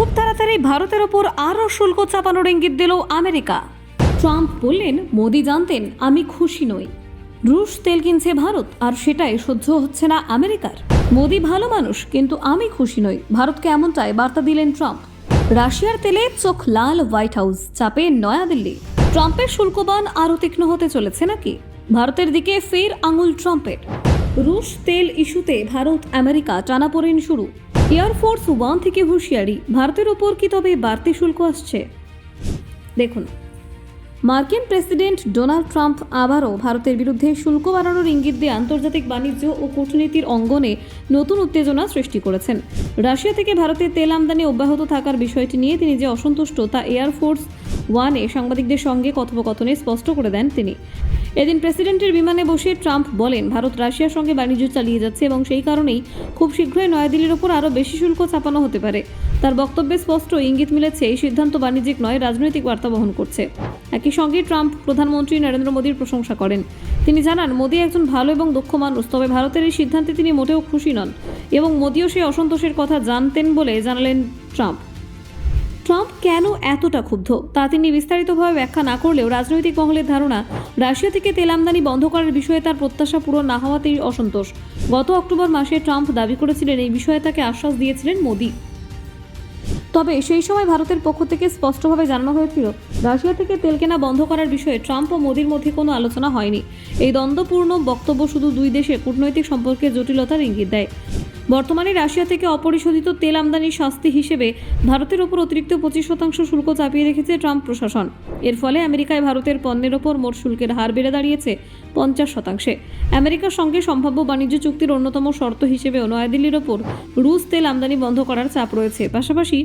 খুব তাড়াতাড়ি ভারতের ওপর আরও শুল্ক চাপানোর ইঙ্গিত দিল আমেরিকা। ট্রাম্প বললেন, মোদি জানতেন, আমি খুশি নই। রুশ তেল কিনছে ভারত, আর সেটাই সহ্য হচ্ছে না আমেরিকার। মোদি ভালো মানুষ, কিন্তু আমি খুশি নই। ভারতকে এমনটাই বার্তা দিলেন ট্রাম্প। রাশিয়ার তেলে চোখ লাল হোয়াইট হাউস চাপে নয়াদিল্লি। ট্রাম্পের শুল্কবান আরও তীক্ষ্ণ হতে চলেছে নাকি? ভারতের দিকে ফের আঙুল ট্রাম্পের। রুশ তেল ইস্যুতে ভারত আমেরিকা টানাপোড়েন শুরু। এয়ারফোর্স ওয়ান থেকে হুঁশিয়ারি। ভারতের ওপর কি তবে বাড়তি শুল্ক আসছে? দেখুন, মার্কিন প্রেসিডেন্ট ডোনাল্ড ট্রাম্প আবারও ভারতের বিরুদ্ধে শুল্ক বাড়ানোর ইঙ্গিত দিয়ে আন্তর্জাতিক বাণিজ্য ও কূটনীতির অঙ্গনে নতুন উত্তেজনা সৃষ্টি করেছেন। রাশিয়া থেকে ভারতের তেল আমদানি অব্যাহত থাকার বিষয়টি নিয়ে তিনি যে অসন্তুষ্ট তা এয়ারফোর্স ওয়ানে সাংবাদিকদের সঙ্গে কথোপকথনে স্পষ্ট করে দেন তিনি। এদিন প্রেসিডেন্টের বিমানে বসে ট্রাম্প বলেন, ভারত রাশিয়ার সঙ্গে বাণিজ্য চালিয়ে যাচ্ছে এবং সেই কারণেই খুব শীঘ্রই নয়াদিল্লির ওপর আরও বেশি শুল্ক চাপানো হতে পারে। তার বক্তব্যে স্পষ্ট ইঙ্গিত মিলেছে, এই সিদ্ধান্ত বাণিজ্যিক নয়, রাজনৈতিক বার্তা বহন করছে। একই সঙ্গে ট্রাম্প প্রধানমন্ত্রী নরেন্দ্র মোদীর প্রশংসা করেন। তিনি জানান, মোদী একজন ভালো এবং দক্ষ মানুষ, তবে ভারতের এই সিদ্ধান্তে তিনি মোটেও খুশি নন। এবং মোদীও সেই অসন্তোষের কথা জানতেন বলে জানালেন ট্রাম্প। ট্রাম্প কেন এতটা ক্ষুব্ধ? তা তিনি বিস্তারিতভাবে ব্যাখ্যা না করলেও রাজনৈতিক মহলের ধারণা, রাশিয়া থেকে তেল আমদানি বন্ধ করার বিষয়ে তার প্রত্যাশা পূরণ না হওয়াতেই অসন্তোষ। গত অক্টোবর মাসে ট্রাম্প দাবি করেছিলেন, এই বিষয়ে তাকে আশ্বাস দিয়েছিলেন মোদী। তবে সেই সময় ভারতের পক্ষ থেকে স্পষ্টভাবে জানানো হয়েছিল, রাশিয়া থেকে তেল কেনা বন্ধ করার বিষয়ে ট্রাম্প ও মোদির মধ্যে কোনো আলোচনা হয়নি। এই দ্বন্দ্বপূর্ণ বক্তব্য শুধু দুই দেশের কূটনৈতিক সম্পর্কে জটিলতার ইঙ্গিত দেয়। বর্তমানে রাশিয়া থেকে অপরিশোধিত তেল আমদানির শাস্তি হিসেবে ভারতের ওপর অতিরিক্ত পঁচিশ শতাংশ শুল্ক চাপিয়ে রেখেছে ট্রাম্প প্রশাসন। এর ফলে আমেরিকায় ভারতের পণ্যের ওপর মোট শুল্কের হার বেড়ে দাঁড়িয়েছে পঞ্চাশ শতাংশে। আমেরিকার সঙ্গে সম্ভাব্য বাণিজ্য চুক্তির অন্যতম শর্ত হিসেবেও নয়াদিল্লির ওপর রুশ তেল আমদানি বন্ধ করার চাপ রয়েছে। পাশাপাশি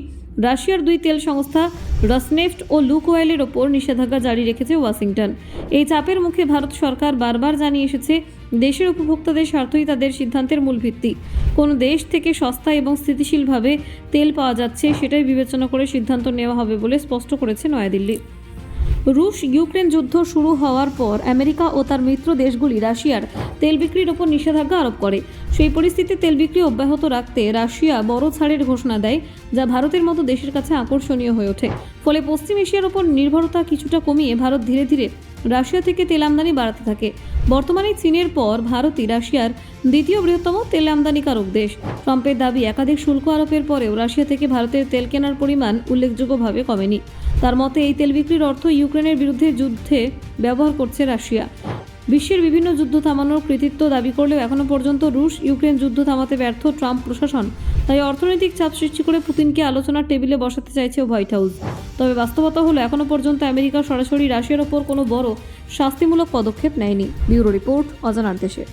রাশিয়ার দুই তেল সংস্থা রসনেফট ও লুক অয়েলের ওপর নিষেধাজ্ঞা জারি রেখেছে ওয়াশিংটন। এই চাপের মুখে ভারত সরকার বারবার জানিয়ে এসেছে, দেশের উপভোক্তাদের স্বার্থই তাদের সিদ্ধান্তের মূল ভিত্তি। কোন দেশ থেকে সস্তা এবং স্থিতিশীলভাবে তেল পাওয়া যাচ্ছে সেটাই বিবেচনা করে সিদ্ধান্ত নেওয়া হবে বলে স্পষ্ট করেছে নয়াদিল্লি। রুশ ইউক্রেন যুদ্ধ শুরু হওয়ার পর আমেরিকা ও তার মিত্র দেশগুলি রাশিয়ার তেল বিক্রির ওপর নিষেধাজ্ঞা আরোপ করে। সেই পরিস্থিতিতে তেল বিক্রি অব্যাহত রাখতে রাশিয়া বড় ছাড়ের ঘোষণা দেয়, যা ভারতের মতো দেশের কাছে আকর্ষণীয় হয়ে ওঠে। ফলে পশ্চিম এশিয়ার ওপর নির্ভরতা কিছুটা কমিয়ে ভারত ধীরে ধীরে রাশিয়া থেকে তেল আমদানি বাড়াতে থাকে। বর্তমানে চীনের পর ভারতই রাশিয়ার দ্বিতীয় বৃহত্তম তেল আমদানিকারক দেশ। ট্রাম্পের দাবি, একাধিক শুল্ক আরোপের পরেও রাশিয়া থেকে ভারতের তেল কেনার পরিমাণ উল্লেখযোগ্যভাবে কমেনি। তার মতে, এই তেল বিক্রির অর্থ ইউক্রেনের বিরুদ্ধে যুদ্ধে ব্যবহার করছে রাশিয়া। বিশ্বের বিভিন্ন যুদ্ধ থামানোর কৃতিত্ব দাবি করলেও এখনও পর্যন্ত রুশ ইউক্রেন যুদ্ধ থামাতে ব্যর্থ ট্রাম্প প্রশাসন। তাই অর্থনৈতিক চাপ সৃষ্টি করে পুতিনকে আলোচনার টেবিলে বসাতে চাইছে হোয়াইট হাউস। তবে বাস্তবতা হলো এখনও পর্যন্ত আমেরিকা সরাসরি রাশিয়ার ওপর কোনো বড় শাস্তিমূলক পদক্ষেপ নেয়নি। ব্যুরো রিপোর্ট অজানার দেশে।